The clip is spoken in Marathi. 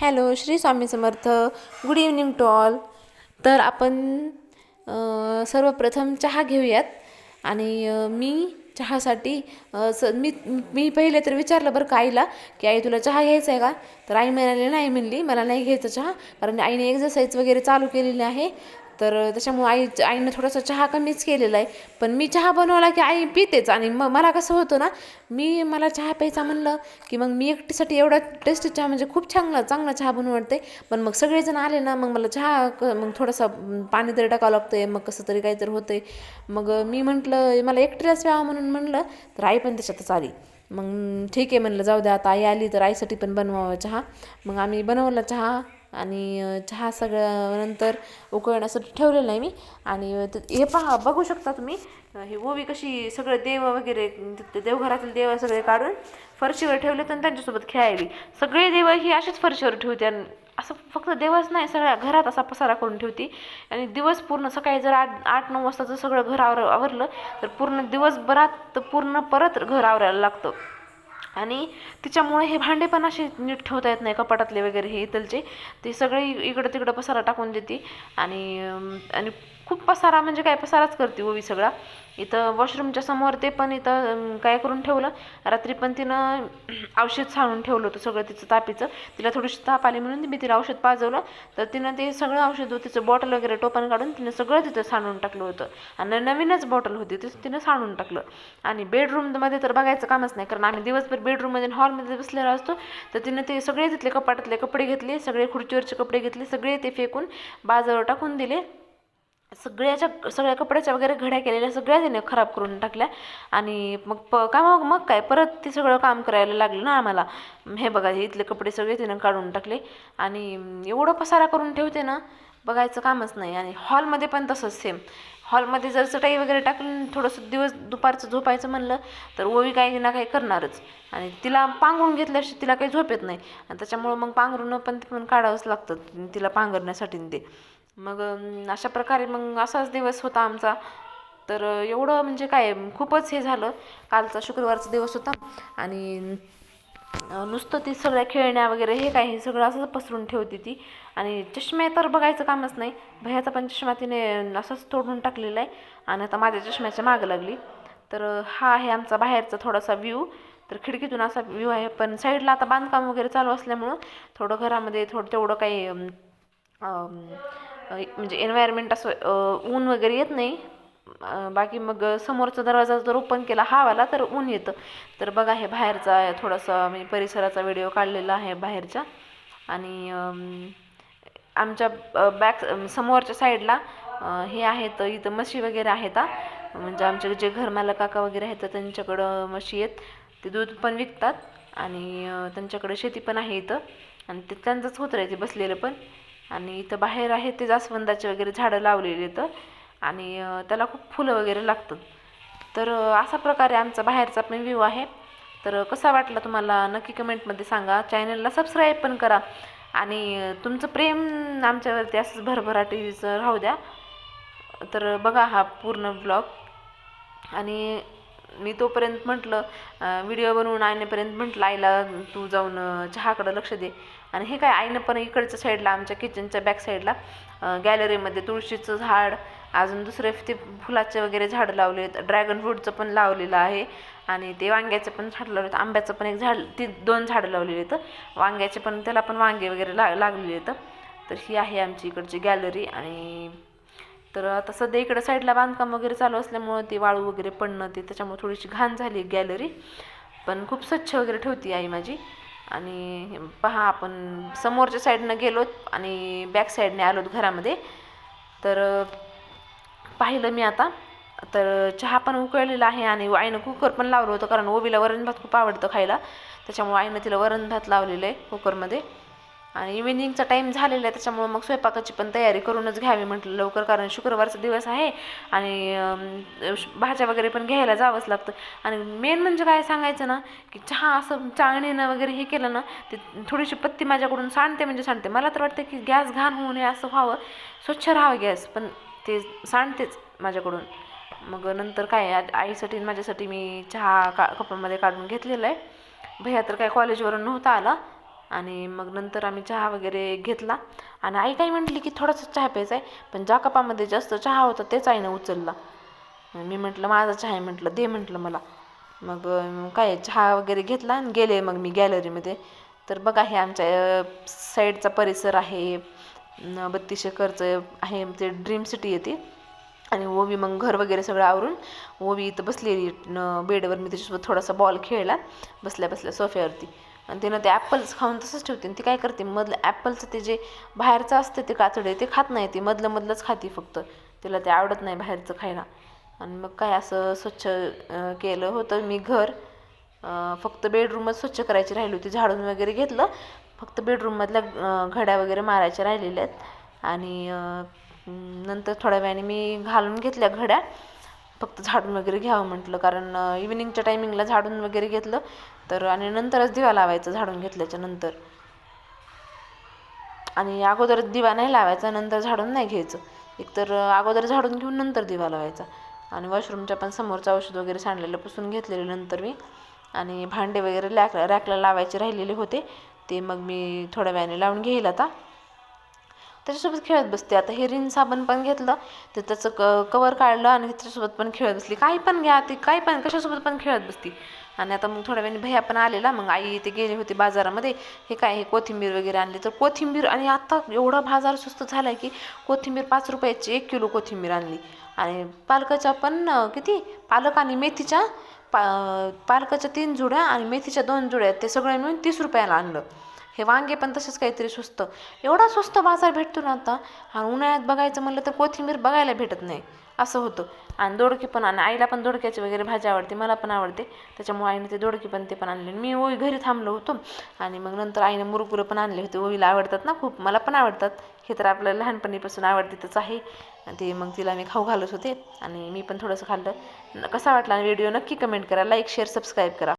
Hello Shri Swami Samarth. Good evening to all तर आपण सर्वप्रथम चहा घेऊयात. आणि मी चहासाठी स मी मी पहिले तर विचारलं बरं का आईला की आई तुला चहा घ्यायचा आहे का? तर आई म्हणाली नाही म्हणली मला नाही घ्यायचं चहा कारण आईने एक्झरसाईज वगैरे चालू केलेली आहे. तर त्याच्यामुळे आई आईनं थोडासा चहा कमीच केलेला आहे. पण मी चहा बनवला की आई पितेच आणि मग मला कसं होतं ना मी मला चहा प्यायचा म्हणलं की मग मी एकटीसाठी एवढा टेस्टी चहा म्हणजे खूप चांगला चांगला चहा बनवते. पण मग सगळेजण आले ना मग मला चहा क मग थोडासा पाणी तरी टाकावं लागतं मग कसं तरी काहीतरी होतंय. मग मी म्हटलं मला एकटीलाच प्यावं म्हणून म्हणलं तर आई पण त्याच्यातच आली. मग ठीक आहे म्हणलं जाऊ द्या आता आई आली तर आईसाठी पण बनवावं चहा. मग आम्ही बनवला चहा. आणि चहा सगळं नंतर उकळण्यासाठी ठेवलेलं आहे मी. आणि हे पहा बघू शकता तुम्ही ही ओवी कशी सगळं देव वगैरे देवघरातील देव सगळे काढून फरशीवर ठेवले आणि त्यांच्यासोबत खेळायली. सगळे देव ही अशीच फरशीवर ठेवते आणि असं फक्त देवच नाही सगळ्या घरात असा पसारा करून ठेवते. आणि दिवस पूर्ण सकाळी जर आठ आठ नऊ वाजता जर सगळं घर आवर आवरलं तर पूर्ण दिवसभरात तर पूर्ण परत घर आवरायला लागतं. आणि तिच्यामुळे हे भांडे पण असे नीट ठेवता येत नाही कपाटातले वगैरे हे इथलचे. ते सगळे इकडं तिकडं पसारा टाकून देते. आणि आणि खूप पसारा म्हणजे काय पसाराच करते ओवी सगळा. इथं वॉशरूमच्या समोर ते पण इथं काय करून ठेवलं? रात्री पण तिनं औषध सांडून ठेवलं होतं सगळं तिचं तापीचं. तिला थोडीशी ताप आली म्हणून मी तिला औषध पाजवलं. तर तिनं ते सगळं औषध होतं तिचं बॉटल वगैरे टोपण काढून तिनं सगळं तिथं सांडून टाकलं होतं. आणि नवीनच बॉटल होती तिथं तिनं सांडून टाकलं. आणि बेडरूममध्ये तर बघायचं कामच नाही कारण आम्ही दिवसभर बेडरूममध्ये हॉलमध्ये बसलेलो असतो. तर तिनं ते सगळे तिथले कपाटातले कपडे घेतले सगळे खुर्चीवरचे कपडे घेतले सगळे ते फेकून बाजारावर टाकून दिले. सगळ्याच्या सगळ्या कपड्याच्या वगैरे घड्या केलेल्या सगळ्या तिने खराब करून टाकल्या. आणि मग प का मग मग काय? परत ते सगळं काम करायला लागलं ना आम्हाला. हे बघा हे इथले कपडे सगळे तिनं काढून टाकले. आणि एवढं पसारा करून ठेवते ना बघायचं कामच नाही. आणि हॉलमध्ये पण तसंच सेम हॉलमध्ये जर चटाई वगैरे टाकून थोडंसं दिवस दुपारचं झोपायचं म्हणलं तर ओवी काही ना काही करणारच. आणि तिला पांघरून घेतल्याशी तिला काही झोप येत नाही. आणि त्याच्यामुळं मग पांघरून पण ते पण काढावंच लागतं. तिला पांघरण्यासाठी ते. मग अशा प्रकारे मग असाच दिवस होता आमचा. तर एवढं म्हणजे काय खूपच हे झालं. कालचा शुक्रवारचा दिवस होता. आणि नुसतं ती सगळ्या खेळण्या वगैरे हे काय हे सगळं असंच पसरून ठेवते ती. आणि चष्मे तर बघायचं कामच नाही. भैयाचा पण चष्मा तिने असंच तोडून टाकलेला आहे. आणि आता माझ्या चष्म्याच्या मागं लागली. तर हा आहे आमचा बाहेरचा थोडासा व्ह्यू तर खिडकीतून असा व्ह्यू आहे. पण साईडला आता बांधकाम वगैरे चालू असल्यामुळं थोडं घरामध्ये थोडं तेवढं काही म्हणजे एन्व्हायरमेंट असं ऊन वगैरे येत नाही. बाकी मग समोरचा दरवाजा जर ओपन केला हवाला तर ऊन येतं. तर बघा हे बाहेरचा थोडासा म्हणजे परिसराचा व्हिडिओ काढलेला आहे बाहेरच्या आणि आमच्या बॅक समोरच्या साईडला हे आहेत इथं म्हशी वगैरे आहेत म्हणजे आमचे जे घरमाला काका वगैरे आहेत त्यांच्याकडं म्हशी आहेत. ते दूध पण विकतात आणि त्यांच्याकडे शेती पण आहे इथं. आणि ते त्यांचंच होत रे बसलेलं पण. आणि इथं बाहेर आहे ते जास्वंदाचे वगैरे झाडं लावलेली इथं आणि त्याला खूप फुलं वगैरे लागतात. तर असा प्रकारे आमचा बाहेरचा पण व्ह्यू आहे. तर कसा वाटला तुम्हाला? नक्की कमेंटमध्ये सांगा. चॅनलला सबस्क्राईब पण करा. आणि तुमचं प्रेम आमच्यावरती असंच भरभराटीचं राहू द्या. तर बघा हा पूर्ण ब्लॉग. आणि मी तोपर्यंत म्हटलं व्हिडिओ बनवून आणण्यापर्यंत म्हटलं आईला तू जाऊन चहाकडं लक्ष दे. आणि हे काय आईनं पण इकडच्या साईडला आमच्या किचनच्या बॅक साईडला गॅलरीमध्ये तुळशीचं झाड अजून दुसरे ते फुलाचे वगैरे झाडं लावले आहेत. ड्रॅगन फ्रूटचं पण लावलेलं आहे. आणि ते वांग्याचं पण झाड लावले आहेत. आंब्याचं पण एक झाड ती दोन झाडं लावलेली आहेत. वांग्याचे पण त्याला पण वांगे वगैरे ला लागलेले आहेत. तर ही आहे आमची इकडची गॅलरी आणि तर आता सध्या इकडं साईडला बांधकाम वगैरे चालू असल्यामुळं ती वाळू वगैरे पडणं ते त्याच्यामुळे थोडीशी घाण झाली गॅलरी पण खूप स्वच्छ वगैरे ठेवती आई माझी. आणि पहा आपण समोरच्या साईडनं गेलोत आणि बॅक साईडने आलोत घरामध्ये. तर पाहिलं मी आता. तर चहा पण उकळलेला आहे आणि आईनं कुकर पण लावलं होतं कारण ओवीला वरण भात खूप आवडतं खायला. त्याच्यामुळे आईनं तिला वरण भात लावलेलं आहे कुकरमध्ये आणि इव्हिनिंगचा टाईम झालेला आहे त्याच्यामुळं मग स्वयंपाकाची पण तयारी करूनच घ्यावी म्हटलं लवकर कारण शुक्रवारचा दिवस आहे आणि श- भाज्या वगैरे पण घ्यायला जावंच लागतं. आणि मेन म्हणजे काय सांगायचं ना की चहा असं चाळणीनं वगैरे हे केलं ना ते थोडीशी पत्ती माझ्याकडून सांडते म्हणजे सांडते. मला तर वाटतं की गॅस घाण होऊ नये असं व्हावं. स्वच्छ राहावं गॅस पण ते सांडतेच माझ्याकडून. मग नंतर काय आईसाठी माझ्यासाठी मी चहा का कपामध्ये काढून घेतलेला आहे. भैया तर काय कॉलेजवरून नव्हता आला. आणि मग नंतर आम्ही चहा वगैरे घेतला. आणि आई काय म्हटली की थोडासा चहा प्यायचा आहे पण ज्या कपामध्ये जास्त चहा होता तेच आईनं उचलला. मी म्हटलं माझा चहा आहे म्हटलं दे म्हटलं मला. मग काय चहा वगैरे घेतला आणि गेले मग मी गॅलरीमध्ये. तर बघा हे आमच्या साईडचा परिसर आहे बत्तीस एकरचं आहे ते ड्रीम सिटी येते आणि ओवी मग घर वगैरे सगळं आवरून ओवी इथं बसलेली बेडवर मी त्याच्यासोबत थोडासा बॉल खेळला बसल्या बसल्या सोफ्यावरती. आणि तिनं ते ॲपल्स खाऊन तसंच ठेवते. आणि ती काय करते मधलं ॲपलचं ते जे बाहेरचं असतं ते कातडे ते खात नाही ती. मधलं मधलंच खाते फक्त. तिला ते आवडत नाही बाहेरचं खायला. आणि मग काय असं स्वच्छ केलं होतं मी घर. फक्त बेडरूमच स्वच्छ करायची राहिली होती. झाडून वगैरे घेतलं. फक्त बेडरूममधल्या घड्या वगैरे मारायच्या राहिलेल्या आहेत. आणि नंतर थोड्या वेळाने मी घालून घेतल्या घड्या. फक्त झाडून वगैरे घ्यावं म्हटलं. कारण इव्हिनिंगच्या टायमिंगला झाडून वगैरे घेतलं तर आणि नंतरच दिवा लावायचा झाडून घेतल्याच्या नंतर. आणि अगोदर दिवा नाही लावायचा नंतर झाडून नाही घ्यायचं. एकतर अगोदर झाडून घेऊन नंतर दिवा लावायचा. आणि वॉशरूमच्या पण समोरचं औषध वगैरे सांडलेलं पुसून घेतलेले नंतर मी. आणि भांडे वगैरे रॅक रॅकला लावायचे राहिलेले होते. ते मग मी थोड्या वेळाने लावून घेईल आता. त्याच्यासोबत खेळत बसते. आता हे रिन साबण पण घेतलं तर त्याचं क कवर काढलं आणि त्याच्यासोबत पण खेळत बसली. काही पण घ्या ती काही पण कशासोबत पण खेळत बसती. आणि आता मग थोड्या वेळाने भैया पण आलेला. मग आई ते गेले होते बाजारामध्ये. हे काय हे कोथिंबीर वगैरे आणली. तर कोथिंबीर आणि आता एवढा बाजार स्वस्त झाला आहे की कोथिंबीर पाच रुपयाची एक किलो कोथिंबीर आणली. आणि पालकाच्या पण किती? पालक आणि मेथीच्या पा पालकाच्या तीन जुड्या आणि मेथीच्या दोन जुड्या ते सगळं मिळून तीस रुपयाला आणलं. हे वांगे पण तसेच काहीतरी स्वस्त. एवढा स्वस्त बाजार भेटतो ना आता. आणि उन्हाळ्यात बघायचं म्हणलं तर कोथिंबीर बघायला भेटत नाही. असं होतं. आणि दोडकी पण आणि आईला पण दोडक्याची वगैरे भाजी आवडते मला पण आवडते. त्याच्यामुळे आईने ते दोडकी पण ते पण आणले. मी ओवी घरी थांबलो होतो. आणि मग नंतर आईने मुरगुरं पण आणले होते. ओवीला आवडतात ना खूप. मला पण आवडतात. हे तर आपल्याला लहानपणीपासून आवडतेच आहे. ते मग तिला मी खाऊ घालत होते. आणि मी पण थोडंसं खाल्लं. कसा वाटला व्हिडिओ? नक्की कमेंट करा. लाईक शेअर सबस्क्राईब करा.